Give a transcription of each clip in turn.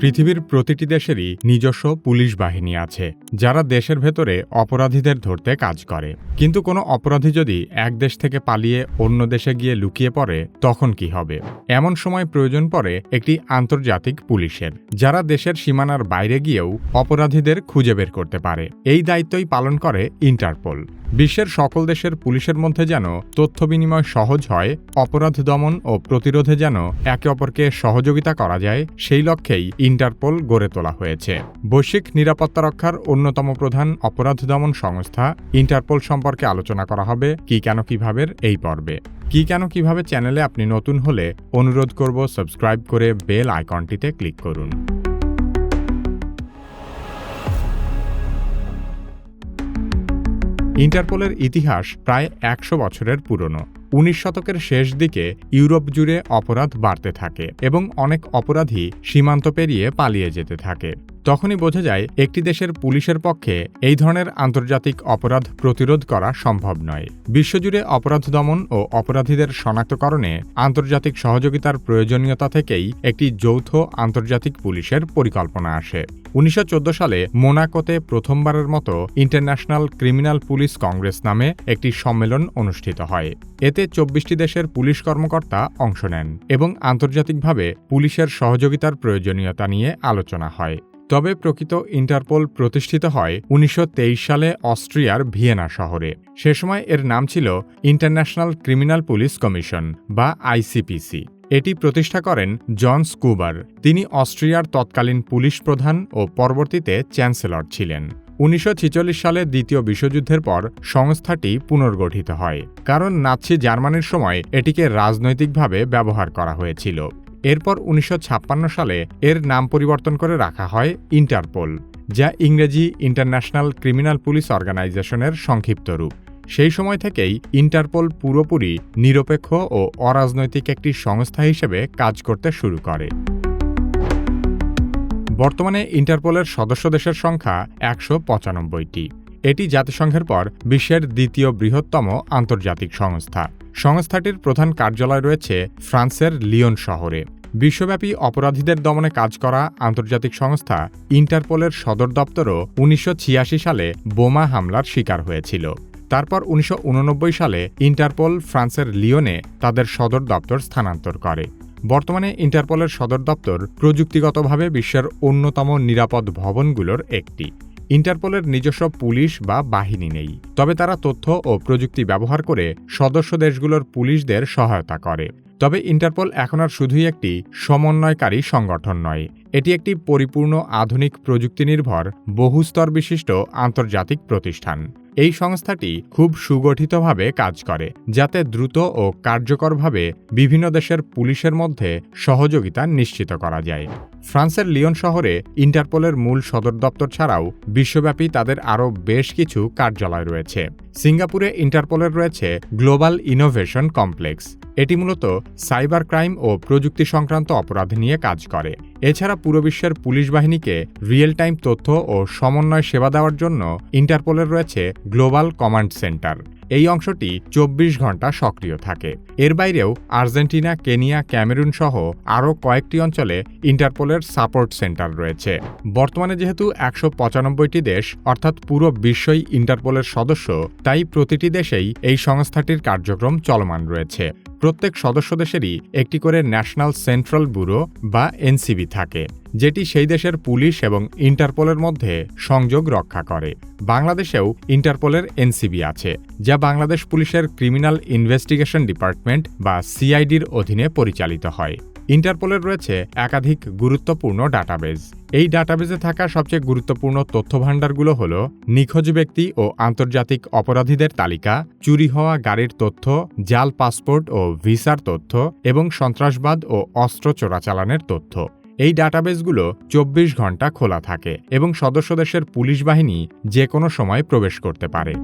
পৃথিবীর প্রতিটি দেশেরই নিজস্ব পুলিশ বাহিনী আছে, যারা দেশের ভেতরে অপরাধীদের ধরতে কাজ করে। কিন্তু কোনো অপরাধী যদি এক দেশ থেকে পালিয়ে অন্য দেশে গিয়ে লুকিয়ে পড়ে, তখন কি হবে? এমন সময় প্রয়োজন পড়ে একটি আন্তর্জাতিক পুলিশের, যারা দেশের সীমানার বাইরে গিয়েও অপরাধীদের খুঁজে বের করতে পারে। এই দায়িত্বই পালন করে ইন্টারপোল। বিশ্বের সকল দেশের পুলিশের মধ্যে যেন তথ্য বিনিময় সহজ হয়, অপরাধ দমন ও প্রতিরোধে যেন একে অপরকে সহযোগিতা করা যায়, সেই লক্ষ্যেই ইন্টারপোল গড়ে তোলা হয়েছে। বৈশ্বিক নিরাপত্তা রক্ষার অন্যতম প্রধান অপরাধ দমন সংস্থা ইন্টারপোল সম্পর্কে আলোচনা করা হবে কি কেন কীভাবে এই পর্বে। কি কেন কীভাবে চ্যানেলে আপনি নতুন হলে অনুরোধ করব সাবস্ক্রাইব করে বেল আইকনটিতে ক্লিক করুন। ইন্টারপোলের ইতিহাস প্রায় একশো বছরের পুরনো। উনিশ শতকের শেষ দিকে ইউরোপ জুড়ে অপরাধ বাড়তে থাকে এবং অনেক অপরাধী সীমান্ত পেরিয়ে পালিয়ে যেতে থাকে। তখনই বোঝা যায় একটি দেশের পুলিশের পক্ষে এই ধরনের আন্তর্জাতিক অপরাধ প্রতিরোধ করা সম্ভব নয়। বিশ্বজুড়ে অপরাধ দমন ও অপরাধীদের শনাক্তকরণে আন্তর্জাতিক সহযোগিতার প্রয়োজনীয়তা থেকেই একটি যৌথ আন্তর্জাতিক পুলিশের পরিকল্পনা আসে। উনিশশো চোদ্দ সালে মোনাকোতে প্রথমবারের মতো ইন্টারন্যাশনাল ক্রিমিনাল পুলিশ কংগ্রেস নামে একটি সম্মেলন অনুষ্ঠিত হয়। এতে চব্বিশটি দেশের পুলিশ কর্মকর্তা অংশ নেন এবং আন্তর্জাতিকভাবে পুলিশের সহযোগিতার প্রয়োজনীয়তা নিয়ে আলোচনা হয়। তবে প্রকৃত ইন্টারপোল প্রতিষ্ঠিত হয় উনিশশো তেইশ সালে অস্ট্রিয়ার ভিয়েনা শহরে। সে সময় এর নাম ছিল ইন্টারন্যাশনাল ক্রিমিনাল পুলিশ কমিশন বা আইসিপিসি। এটি প্রতিষ্ঠা করেন জন স্কুবার। তিনি অস্ট্রিয়ার তৎকালীন পুলিশ প্রধান ও পরবর্তীতে চ্যান্সেলর ছিলেন। উনিশশো ছেচল্লিশ সালে দ্বিতীয় বিশ্বযুদ্ধের পর সংস্থাটি পুনর্গঠিত হয়। কারণ নাৎসি জার্মানির সময় এটিকে রাজনৈতিকভাবে ব্যবহার করা হয়েছিল। এরপর উনিশশো ছাপ্পান্ন সালে এর নাম পরিবর্তন করে রাখা হয় ইন্টারপোল, যা ইংরেজি ইন্টারন্যাশনাল ক্রিমিনাল পুলিশ অর্গানাইজেশনের সংক্ষিপ্ত রূপ। সেই সময় থেকেই ইন্টারপোল পুরোপুরি নিরপেক্ষ ও অরাজনৈতিক একটি সংস্থা হিসেবে কাজ করতে শুরু করে। বর্তমানে ইন্টারপোলের সদস্য দেশের সংখ্যা একশো পঁচানব্বইটি। এটি জাতিসংঘের পর বিশ্বের দ্বিতীয় বৃহত্তম আন্তর্জাতিক সংস্থা। সংস্থাটির প্রধান কার্যালয় রয়েছে ফ্রান্সের লিওন শহরে। বিশ্বব্যাপী অপরাধীদের দমনে কাজ করা আন্তর্জাতিক সংস্থা ইন্টারপোলের সদর দপ্তরও উনিশশো ছিয়াশি সালে বোমা হামলার শিকার হয়েছিল। তারপর উনিশশো উননব্বই সালে ইন্টারপোল ফ্রান্সের লিওনে তাদের সদর দপ্তর স্থানান্তর করে। বর্তমানে ইন্টারপোলের সদর দপ্তর প্রযুক্তিগতভাবে বিশ্বের অন্যতম নিরাপদ ভবনগুলোর একটি। ইন্টারপোলের নিজস্ব পুলিশ বা বাহিনী নেই। তবে তারা তথ্য ও প্রযুক্তি ব্যবহার করে সদস্য দেশগুলোর পুলিশদের সহায়তা করে। তবে ইন্টারপোল এখন আর শুধুই একটি সমন্বয়কারী সংগঠন নয়, এটি একটি পরিপূর্ণ আধুনিক প্রযুক্তি নির্ভর বহুস্তর বিশিষ্ট আন্তর্জাতিক প্রতিষ্ঠান। এই সংস্থাটি খুব সুগঠিতভাবে কাজ করে, যাতে দ্রুত ও কার্যকরভাবে বিভিন্ন দেশের পুলিশের মধ্যে সহযোগিতা নিশ্চিত করা যায়। ফ্রান্সের লিওন শহরে ইন্টারপোলের মূল সদর দপ্তর ছাড়াও বিশ্বব্যাপী তাদের আরও বেশ কিছু কার্যালয় রয়েছে। সিঙ্গাপুরে ইন্টারপোলের রয়েছে গ্লোবাল ইনোভেশন কমপ্লেক্স। এটি মূলত সাইবার ক্রাইম ও প্রযুক্তি সংক্রান্ত অপরাধ নিয়ে কাজ করে। এছাড়া পুরো বিশ্বের পুলিশ বাহিনীকে রিয়েল টাইম তথ্য ও সমন্বয় সেবা দেওয়ার জন্য ইন্টারপোলের রয়েছে গ্লোবাল কমান্ড সেন্টার। এই অংশটি চব্বিশ ঘণ্টা সক্রিয় থাকে। এর বাইরেও আর্জেন্টিনা, কেনিয়া, ক্যামেরুন সহ আরও কয়েকটি অঞ্চলে ইন্টারপোলের সাপোর্ট সেন্টার রয়েছে। বর্তমানে যেহেতু একশো পঁচানব্বইটি দেশ, অর্থাৎ পুরো বিশ্বই ইন্টারপোলের সদস্য, তাই প্রতিটি দেশেই এই সংস্থাটির কার্যক্রম চলমান রয়েছে। প্রত্যেক সদস্য দেশেরই একটি করে ন্যাশনাল সেন্ট্রাল ব্যুরো বা এনসিবি থাকে। যেটি সেই দেশের পুলিশ এবং ইন্টারপোলের মধ্যে সংযোগ রক্ষা করে। বাংলাদেশেও ইন্টারপোলের এনসিবি আছে, যা বাংলাদেশ পুলিশের ক্রিমিনাল ইনভেস্টিগেশন ডিপার্টমেন্ট বা সিআইডির অধীনে পরিচালিত হয়। ইন্টারপোলের রয়েছে একাধিক গুরুত্বপূর্ণ ডাটাবেজ। এই ডাটাবেজে থাকা সবচেয়ে গুরুত্বপূর্ণ তথ্য ভাণ্ডারগুলো হল নিখোঁজ ব্যক্তি ও আন্তর্জাতিক অপরাধীদের তালিকা, চুরি হওয়া গাড়ির তথ্য, জাল পাসপোর্ট ও ভিসার তথ্য এবং সন্ত্রাসবাদ ও অস্ত্র চোরাচালানের তথ্য। এই ডাটাবেসগুলো চব্বিশ ঘণ্টা খোলা থাকে এবং সদস্য দেশের পুলিশ বাহিনী যে কোনো সময় প্রবেশ করতে পারে।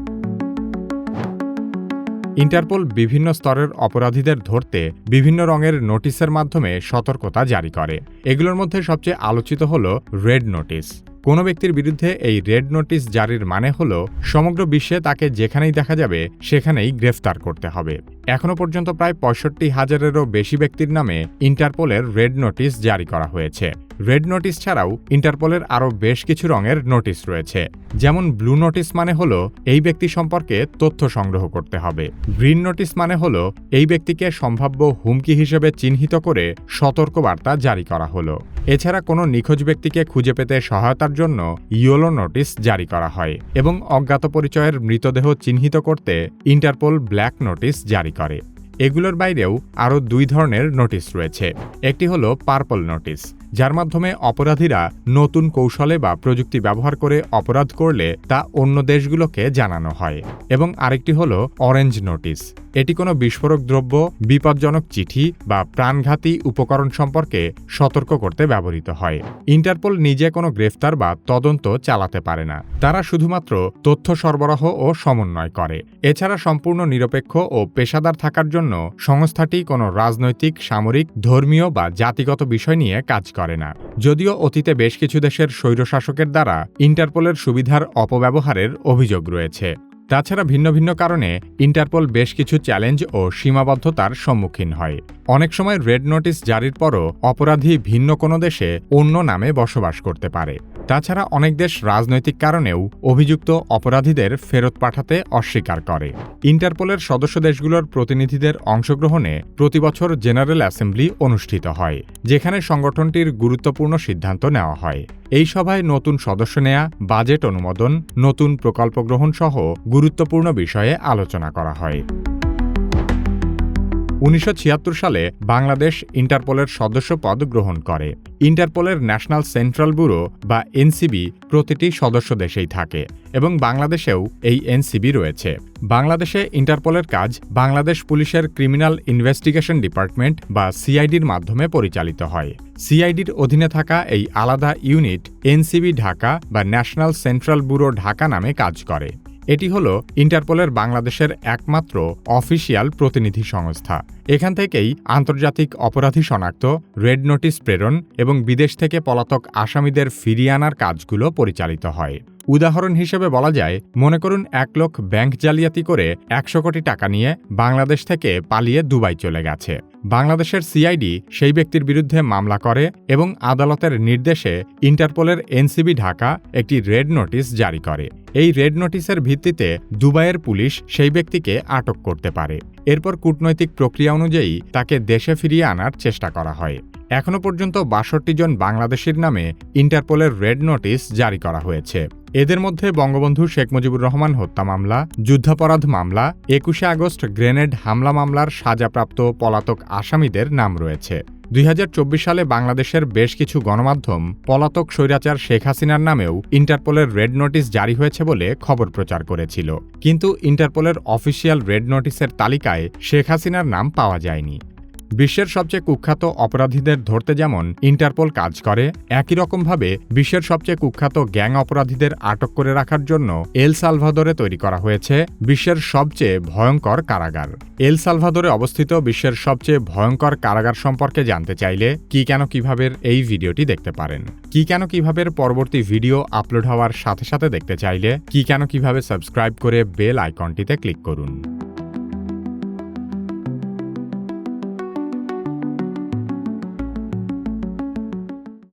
ইন্টারপোল বিভিন্ন স্তরের অপরাধীদের ধরতে বিভিন্ন রঙের নোটিশের মাধ্যমে সতর্কতা জারি করে। এগুলোর মধ্যে সবচেয়ে আলোচিত হল রেড নোটিশ। কোনো ব্যক্তির বিরুদ্ধে এই রেড নোটিশ জারির মানে হল, সমগ্র বিশ্বে তাকে যেখানেই দেখা যাবে, সেখানেই গ্রেফতার করতে হবে। এখনও পর্যন্ত প্রায় পঁয়ষট্টি হাজারেরও বেশি ব্যক্তির নামে ইন্টারপোলের রেড নোটিশ জারি করা হয়েছে। রেড নোটিশ ছাড়াও ইন্টারপোলের আরও বেশ কিছু রঙের নোটিশ রয়েছে। যেমন ব্লু নোটিশ মানে হলো এই ব্যক্তি সম্পর্কে তথ্য সংগ্রহ করতে হবে। গ্রিন নোটিশ মানে হলো এই ব্যক্তিকে সম্ভাব্য হুমকি হিসেবে চিহ্নিত করে সতর্কবার্তা জারি করা হলো। এছাড়া কোনো নিখোঁজ ব্যক্তিকে খুঁজে পেতে সহায়তার জন্য ইয়োলো নোটিশ জারি করা হয় এবং অজ্ঞাত পরিচয়ের মৃতদেহ চিহ্নিত করতে ইন্টারপোল ব্ল্যাক নোটিশ জারি করে। এগুলোর বাইরেও আরও দুই ধরনের নোটিশ রয়েছে। একটি হলো পার্পল নোটিশ। যার মাধ্যমে অপরাধীরা নতুন কৌশলে বা প্রযুক্তি ব্যবহার করে অপরাধ করলে তা অন্য দেশগুলোকে জানানো হয়। এবং আরেকটি হলো অরেঞ্জ নোটিশ এটি কোনো বিস্ফোরক দ্রব্য, বিপজ্জনক চিঠি বা প্রাণঘাতী উপকরণ সম্পর্কে সতর্ক করতে ব্যবহৃত হয়। ইন্টারপোল নিজে কোনো গ্রেফতার বা তদন্ত চালাতে পারে না। তারা শুধুমাত্র তথ্য সরবরাহ ও সমন্বয় করে। এছাড়া সম্পূর্ণ নিরপেক্ষ ও পেশাদার থাকার জন্য সংস্থাটি কোনো রাজনৈতিক, সামরিক, ধর্মীয় বা জাতিগত বিষয় নিয়ে কাজ করে। না। যদিও অতীতে বেশ কিছু দেশের স্বৈরশাসকের দ্বারা ইন্টারপোলের সুবিধার অপব্যবহারের অভিযোগ রয়েছে। তাছাড়া ভিন্ন ভিন্ন কারণে ইন্টারপোল বেশ কিছু চ্যালেঞ্জ ও সীমাবদ্ধতার সম্মুখীন হয়। অনেক সময় রেড নোটিশ জারির পরও অপরাধী ভিন্ন কোনো দেশে অন্য নামে বসবাস করতে পারে। তাছাড়া অনেক দেশ রাজনৈতিক কারণেও অভিযুক্ত অপরাধীদের ফেরত পাঠাতে অস্বীকার করে। ইন্টারপোলের সদস্য দেশগুলোর প্রতিনিধিদের অংশগ্রহণে প্রতিবছর জেনারেল অ্যাসেম্বলি অনুষ্ঠিত হয়, যেখানে সংগঠনটির গুরুত্বপূর্ণ সিদ্ধান্ত নেওয়া হয়। এই সভায় নতুন সদস্য নেয়া, বাজেট অনুমোদন, নতুন প্রকল্প গ্রহণ সহ গুরুত্বপূর্ণ বিষয়ে আলোচনা করা হয়। উনিশশো ছিয়াত্তর সালে বাংলাদেশ ইন্টারপোলের সদস্য পদ গ্রহণ করে। ইন্টারপোলের ন্যাশনাল সেন্ট্রাল ব্যুরো বা এনসিবি প্রতিটি সদস্য দেশেই থাকে এবং বাংলাদেশেও এই এনসিবি রয়েছে। বাংলাদেশে ইন্টারপোলের কাজ বাংলাদেশ পুলিশের ক্রিমিনাল ইনভেস্টিগেশন ডিপার্টমেন্ট বা সিআইডির মাধ্যমে পরিচালিত হয়। সিআইডির অধীনে থাকা এই আলাদা ইউনিট এনসিবি ঢাকা বা ন্যাশনাল সেন্ট্রাল ব্যুরো ঢাকা নামে কাজ করে। এটি হল ইন্টারপোলের বাংলাদেশের একমাত্র অফিসিয়াল প্রতিনিধি সংস্থা। এখান থেকেই আন্তর্জাতিক অপরাধী শনাক্ত, রেড নোটিশ প্রেরণ এবং বিদেশ থেকে পলাতক আসামিদের ফিরিয়ে আনার কাজগুলো পরিচালিত হয়। উদাহরণ হিসেবে বলা যায়, মনে করুন এক লোক ব্যাংক জালিয়াতি করে একশো কোটি টাকা নিয়ে বাংলাদেশ থেকে পালিয়ে দুবাই চলে গেছে। বাংলাদেশের সিআইডি সেই ব্যক্তির বিরুদ্ধে মামলা করে এবং আদালতের নির্দেশে ইন্টারপোলের এনসিবি ঢাকা একটি রেড নোটিশ জারি করে। এই রেড নোটিশের ভিত্তিতে দুবাইয়ের পুলিশ সেই ব্যক্তিকে আটক করতে পারে। এরপর কূটনৈতিক প্রক্রিয়া অনুযায়ী তাকে দেশে ফিরিয়ে আনার চেষ্টা করা হয়। এখনও পর্যন্ত বাষট্টি জন বাংলাদেশির নামে ইন্টারপোলের রেড নোটিশ জারি করা হয়েছে। এদের মধ্যে বঙ্গবন্ধু শেখ মুজিবুর রহমান হত্যা মামলা, যুদ্ধাপরাধ মামলা, একুশে আগস্ট গ্রেনেড হামলা মামলার সাজাপ্রাপ্ত পলাতক আসামিদের নাম রয়েছে। দুই হাজার চব্বিশ সালে বাংলাদেশের বেশ কিছু গণমাধ্যম পলাতক স্বৈরাচার শেখ হাসিনার নামেও ইন্টারপোলের রেড নোটিশ জারি হয়েছে বলে খবর প্রচার করেছিল। কিন্তু ইন্টারপোলের অফিসিয়াল রেড নোটিসের তালিকায় শেখ হাসিনার নাম পাওয়া যায়নি। বিশ্বের সবচেয়ে কুখ্যাত অপরাধীদের ধরতে যেমন ইন্টারপোল কাজ করে, একই রকমভাবে বিশ্বের সবচেয়ে কুখ্যাত গ্যাং অপরাধীদের আটক করে রাখার জন্য এল সালভাদরে তৈরি করা হয়েছে বিশ্বের সবচেয়ে ভয়ঙ্কর কারাগার। এল সালভাদরে অবস্থিত বিশ্বের সবচেয়ে ভয়ঙ্কর কারাগার সম্পর্কে জানতে চাইলে কি কেন কীভাবে এই ভিডিওটি দেখতে পারেন? কি কেন কীভাবে পরবর্তী ভিডিও আপলোড হওয়ার সাথে সাথে দেখতে চাইলে কি কেন কীভাবে সাবস্ক্রাইব করে বেল আইকনটিতে ক্লিক করুন?